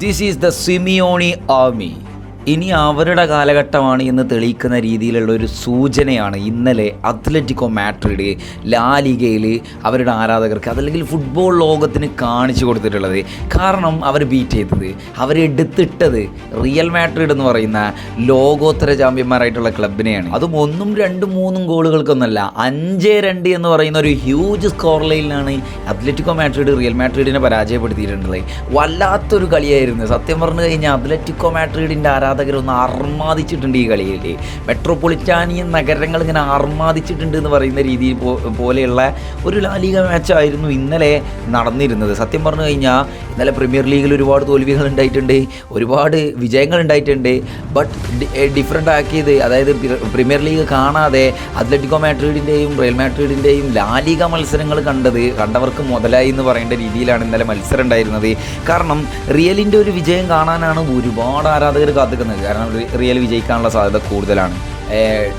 This is the Simeone army ഇനി അവരുടെ കാലഘട്ടമാണ് എന്ന് തെളിയിക്കുന്ന രീതിയിലുള്ള ഒരു സൂചനയാണ് ഇന്നലെ അത്ലറ്റിക്കോ മാട്രിഡ് ലാലിഗയിൽ അവരുടെ ആരാധകർക്ക് അതല്ലെങ്കിൽ ഫുട്ബോൾ ലോകത്തിന് കാണിച്ചു കൊടുത്തിട്ടുള്ളത്. കാരണം അവർ ബീറ്റ് ചെയ്തത് അവരെടുത്തിട്ടത് റിയൽ മാട്രിഡ് എന്ന് പറയുന്ന ലോകോത്തര ചാമ്പ്യന്മാരായിട്ടുള്ള ക്ലബിനെയാണ്. അതും ഒന്നും രണ്ടും മൂന്നും ഗോളുകൾക്കൊന്നല്ല അഞ്ച് രണ്ട് എന്ന് പറയുന്ന ഒരു ഹ്യൂജ് സ്കോർ ലൈനിലാണ് അത്ലറ്റിക്കോ മാട്രിഡ് റിയൽ മാട്രിഡിനെ പരാജയപ്പെടുത്തിയിട്ടുള്ളത്. വല്ലാത്തൊരു കളിയായിരുന്നു. സത്യം പറഞ്ഞു കഴിഞ്ഞാൽ അത്ലറ്റിക്കോ മാട്രിഡിന്റെ ആരാധകരൊന്ന് അർമാദിച്ചിട്ടുണ്ട് ഈ കളിയിൽ മെട്രോപൊളിറ്റാനിയൻ നഗരങ്ങൾ ഇങ്ങനെ അർമാദിച്ചിട്ടുണ്ട് എന്ന് പറയുന്ന രീതിയിൽ പോലെയുള്ള ഒരു ലാലിക മാച്ചായിരുന്നു ഇന്നലെ നടന്നിരുന്നത്. സത്യം പറഞ്ഞു കഴിഞ്ഞാൽ ഇന്നലെ പ്രീമിയർ ലീഗിൽ ഒരുപാട് തോൽവികൾ ഉണ്ടായിട്ടുണ്ട് ഒരുപാട് വിജയങ്ങൾ ഉണ്ടായിട്ടുണ്ട്. ബട്ട് ഡിഫറെന്റ് ആക്കിയത് അതായത് പ്രീമിയർ ലീഗ് കാണാതെ അത്ലറ്റിക്കോ മാട്രീഡിന്റെയും റയൽ മാട്രീഡിന്റെയും ലാലിക മത്സരങ്ങൾ കണ്ടത് കണ്ടവർക്ക് മുതലായി എന്ന് പറയേണ്ട രീതിയിലാണ് ഇന്നലെ മത്സരം ഉണ്ടായിരുന്നത്. കാരണം റിയലിന്റെ ഒരു വിജയം കാണാനാണ് ഒരുപാട് ആരാധകർ കാത്തുക്കുന്നത് കാരണം റിയൽ വിജയിക്കാനുള്ള സാധ്യത കൂടുതലാണ്.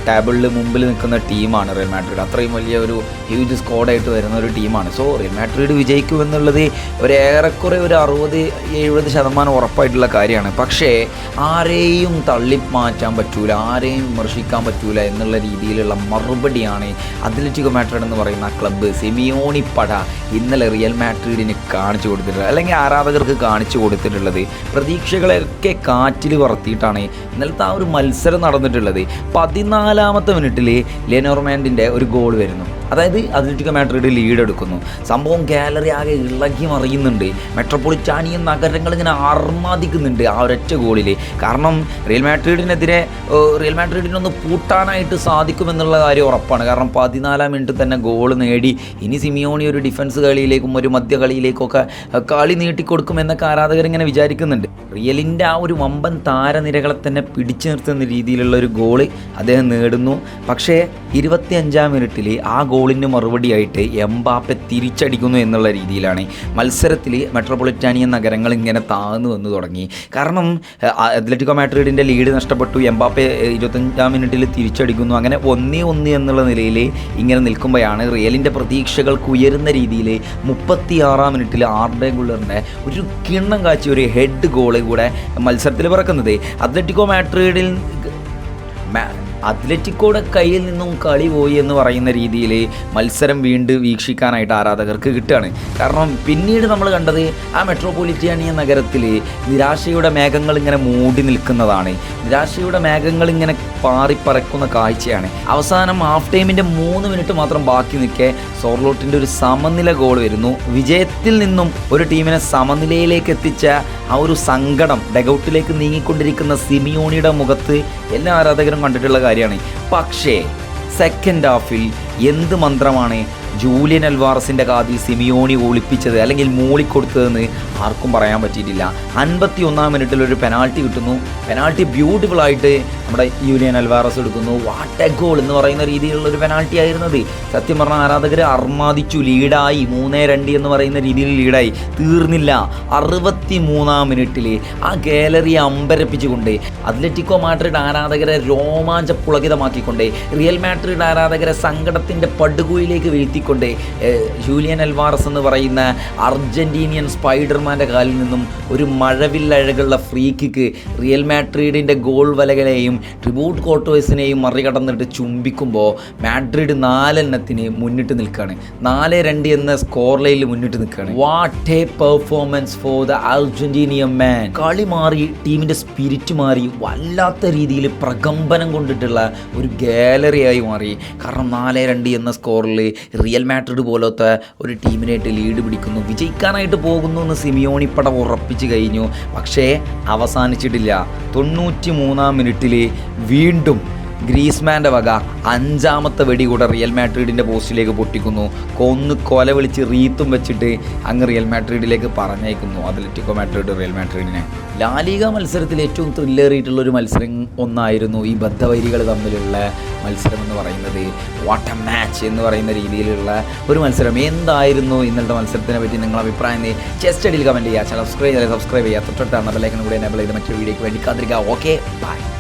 ടേബിളിൽ മുമ്പിൽ നിൽക്കുന്ന ടീമാണ് റിയൽ മാഡ്രിഡ്. അത്രയും വലിയ ഒരു ഹ്യൂജ് സ്ക്വാഡായിട്ട് വരുന്ന ഒരു ടീമാണ്. സോ റിയൽ മാഡ്രിഡ് വിജയിക്കുമെന്നുള്ളത് ഒരു ഏറെക്കുറെ ഒരു അറുപത് എഴുപത് ശതമാനം ഉറപ്പായിട്ടുള്ള കാര്യമാണ്. പക്ഷേ ആരെയും തള്ളി മാറ്റാൻ പറ്റൂല ആരെയും വിമർശിക്കാൻ പറ്റൂല എന്നുള്ള രീതിയിലുള്ള മറുപടിയാണ് അത്ലറ്റിക്കോ മാഡ്രിഡ് എന്ന് പറയുന്ന ക്ലബ്ബ് സെമിയോണി പട ഇന്നലെ റിയൽ മാഡ്രിഡിന് കാണിച്ചു കൊടുത്തിട്ടുള്ളത്. അല്ലെങ്കിൽ ആരാധകർക്ക് കാണിച്ചു കൊടുത്തിട്ടുള്ളത്. പ്രതീക്ഷകളൊക്കെ കാറ്റിൽ പറത്തിയിട്ടാണ് ഇന്നലത്തെ ആ ഒരു മത്സരം നടന്നിട്ടുള്ളത്. പതിനാലാമത്തെ മിനിറ്റിൽ ലെനോർമാൻഡിന്റെ ഒരു ഗോൾ വരുന്നു. അതായത് അത്ലറ്റിക്കോ മാഡ്രിഡ് ലീഡ് എടുക്കുന്നു. സംഭവം ഗാലറി ആകെ ഇളകി മറിയുന്നുണ്ട്. മെട്രോപൊളിറ്റാനിയൻ നഗരങ്ങൾ ഇങ്ങനെ ആർമാദിക്കുന്നുണ്ട് ആ ഒരൊറ്റ ഗോളിൽ കാരണം റിയൽ മാഡ്രിഡിനെതിരെ റിയൽ മാഡ്രിഡിനൊന്ന് പൂട്ടാനായിട്ട് സാധിക്കുമെന്നുള്ള കാര്യം ഉറപ്പാണ്. കാരണം പതിനാലാം മിനിറ്റ് തന്നെ ഗോൾ നേടി. ഇനി സിമിയോണി ഒരു ഡിഫൻസ് കളിയിലേക്കും ഒരു മധ്യ കളിയിലേക്കൊക്കെ കളി നീട്ടിക്കൊടുക്കുമെന്നൊക്കെ ആരാധകർ ഇങ്ങനെ വിചാരിക്കുന്നുണ്ട്. റിയലിന്റെ ആ ഒരു വമ്പൻ താരനിരകളെ തന്നെ പിടിച്ചു നിർത്തുന്ന രീതിയിലുള്ള ഒരു ഗോൾ അദ്ദേഹം നേടുന്നു. പക്ഷേ ഇരുപത്തി അഞ്ചാം മിനിറ്റിൽ ആ ഗോളിന് മറുപടിയായിട്ട് എംബാപ്പെ തിരിച്ചടിക്കുന്നു എന്നുള്ള രീതിയിലാണ് മത്സരത്തിൽ മെട്രോപൊളിറ്റാനിയൻ നഗരങ്ങൾ ഇങ്ങനെ താഴ്ന്നു വന്നു തുടങ്ങി. കാരണം അത്ലറ്റിക്കോ മാഡ്രിഡിന്റെ ലീഡ് നഷ്ടപ്പെട്ടു എംബാപ്പെ ഇരുപത്തഞ്ചാം മിനിറ്റിൽ തിരിച്ചടിക്കുന്നു അങ്ങനെ ഒന്നേ ഒന്ന് എന്നുള്ള നിലയിൽ ഇങ്ങനെ നിൽക്കുമ്പോഴാണ് റിയലിന്റെ പ്രതീക്ഷകൾക്ക് ഉയരുന്ന രീതിയിൽ മുപ്പത്തിയാറാം മിനിറ്റിൽ ആർഡേ ഗുള്ളറിന്റെ ഒരു കിണ്ണം കാച്ചി ഒരു ഹെഡ് ഗോൾ കൂടെ മത്സരത്തിൽ പിറക്കുന്നത്. അത്ലറ്റിക്കോ മാഡ്രിഡിൽ അത്ലറ്റിക്കോയുടെ കയ്യിൽ നിന്നും കളി പോയി എന്ന് പറയുന്ന രീതിയിൽ മത്സരം വീണ്ടും വീക്ഷിക്കാനായിട്ട് ആരാധകർക്ക് കിട്ടുകയാണ്. കാരണം പിന്നീട് നമ്മൾ കണ്ടത് ആ മെട്രോപൊളിറ്റാനിയ നഗരത്തിൽ നിരാശയുടെ മേഘങ്ങൾ ഇങ്ങനെ മൂടി നിൽക്കുന്നതാണ്. നിരാശയുടെ മേഘങ്ങൾ ഇങ്ങനെ പാറിപ്പറക്കുന്ന കാഴ്ചയാണ്. അവസാനം ഹാഫ് ടൈമിന്റെ മൂന്ന് മിനിറ്റ് മാത്രം ബാക്കി നിൽക്കെ സോർലോട്ടിന്റെ ഒരു സമനില ഗോൾ വരുന്നു. വിജയത്തിൽ നിന്നും ഒരു ടീമിനെ സമനിലയിലേക്ക് എത്തിച്ച ആ ഒരു സങ്കടം ഡെഗൌട്ടിലേക്ക് നീങ്ങിക്കൊണ്ടിരിക്കുന്ന സിമിയോണിയുടെ മുഖത്ത് എല്ലാ ആരാധകരും കണ്ടിട്ടുള്ള കാര്യമാണ്. പക്ഷേ സെക്കൻഡ് ഹാഫിൽ എന്ത് മന്ത്രമാണ് ജൂലിയൻ അൽവാറസിന്റെ കാതിൽ സിമിയോണി ഒളിപ്പിച്ചത് അല്ലെങ്കിൽ മൂളിക്കൊടുത്തതെന്ന് ആർക്കും പറയാൻ പറ്റിയിട്ടില്ല. അൻപത്തി ഒന്നാം മിനിറ്റിൽ ഒരു പെനാൾട്ടി കിട്ടുന്നു. പെനാൾട്ടി ബ്യൂട്ടിഫുൾ ആയിട്ട് നമ്മുടെ യൂലിയൻ അൽവാറസ് എടുക്കുന്നു. വാട്ട് എ ഗോൾ എന്ന് പറയുന്ന രീതിയിലുള്ള ഒരു പെനാൾട്ടി ആയിരുന്നത്. സത്യം പറഞ്ഞ ആരാധകർ അർമാദിച്ചു ലീഡായി. മൂന്നേ രണ്ട് എന്ന് പറയുന്ന രീതിയിൽ ലീഡായി. തീർന്നില്ല. അറുപത്തി മൂന്നാം മിനിറ്റിൽ ആ ഗാലറി അമ്പരപ്പിച്ചുകൊണ്ട് അത്ലറ്റിക്കോ മാഡ്രിഡ് ആരാധകരെ രോമാഞ്ച പുളകിതമാക്കിക്കൊണ്ട് റിയൽ മാഡ്രിഡ് ആരാധകരെ സങ്കടത്തിന്റെ പടുകുയിലേക്ക് വീഴ്ത്തിക്കൊണ്ട് ഏഹ്, ജൂലിയൻ അൽവാറസ് എന്ന് പറയുന്ന അർജന്റീനിയൻ സ്പൈഡർമാന്റെ കാലിൽ നിന്നും ഒരു മഴവില്ലഴകുള്ള ഫ്രീ കിക്ക് റിയൽ മാഡ്രിഡിന്റെ ഗോൾ വലകളെയും ട്രിബ്യൂട്ട് കോട്ടോയ്സിനെയും മറികടന്നിട്ട് ചുംബിക്കുമ്പോൾ മാഡ്രിഡ് നാലെണ്ണത്തിന് മുന്നിട്ട് നിൽക്കുകയാണ് നാല് രണ്ട് എന്ന സ്കോർ ലൈനിൽ മുന്നിട്ട് നിൽക്കുകയാണ് what a performance for the Argentinian man കളി മാറി ടീമിന്റെ സ്പിരിറ്റ് മാറി വല്ലാത്ത രീതിയിൽ പ്രകമ്പനം കൊണ്ടിട്ടുള്ള ഒരു ഗാലറിയായി മാറി. കാരണം നാല് രണ്ട് എന്ന സ്കോറിൽ റിയൽ മാഡ്രിഡ് പോലത്തെ ഒരു ടീമിനായിട്ട് ലീഡ് പിടിക്കുന്നു. വിജയിക്കാനായിട്ട് പോകുന്നു എന്ന് സിമിയോണി പടം ഉറപ്പിച്ചു കഴിഞ്ഞു. പക്ഷേ അവസാനിച്ചിട്ടില്ല. തൊണ്ണൂറ്റി മൂന്നാം മിനിറ്റിൽ വീണ്ടും ഗ്രീസ്മാന്റെ വക അഞ്ചാമത്തെ വെടി കൂടെ റിയൽ മാഡ്രിഡിന്റെ പോസ്റ്റിലേക്ക് പൊട്ടിക്കുന്നു. കൊന്ന് കൊല വിളിച്ച് റീത്തും വെച്ചിട്ട് അങ്ങ് റിയൽ മാഡ്രിഡിലേക്ക് പറഞ്ഞയക്കുന്നു. അത്ലറ്റിക്കോ മാഡ്രിഡ് റിയൽ മാഡ്രിഡിനെ. ലാലിക മത്സരത്തിൽ ഏറ്റവും ത്രില്ലേറിയിട്ടുള്ള ഒരു മത്സരം ഒന്നായിരുന്നു ഈ ബദ്ധവൈരികൾ തമ്മിലുള്ള മത്സരം എന്ന് പറയുന്നത് എ മാച്ച് എന്ന് പറയുന്ന രീതിയിലുള്ള ഒരു മത്സരം. എന്തായിരുന്നു ഇന്നലത്തെ മത്സരത്തിനെ പറ്റി നിങ്ങളുടെ അഭിപ്രായം ചെസ്റ്റ് അടിയിൽ കമന്റ് ചെയ്യുക. സബ്സ്ക്രൈബ് ചെയ്യുക. സബ്സ്ക്രൈബ് ചെയ്യുക. തൊട്ടടുത്താണ് ബെല്ലൈക്കൻ കൂടി എനേബിൾ ചെയ്ത് മറ്റൊരു വീഡിയോയ്ക്ക് വേണ്ടി കാത്തിരിക്കുക. Okay bye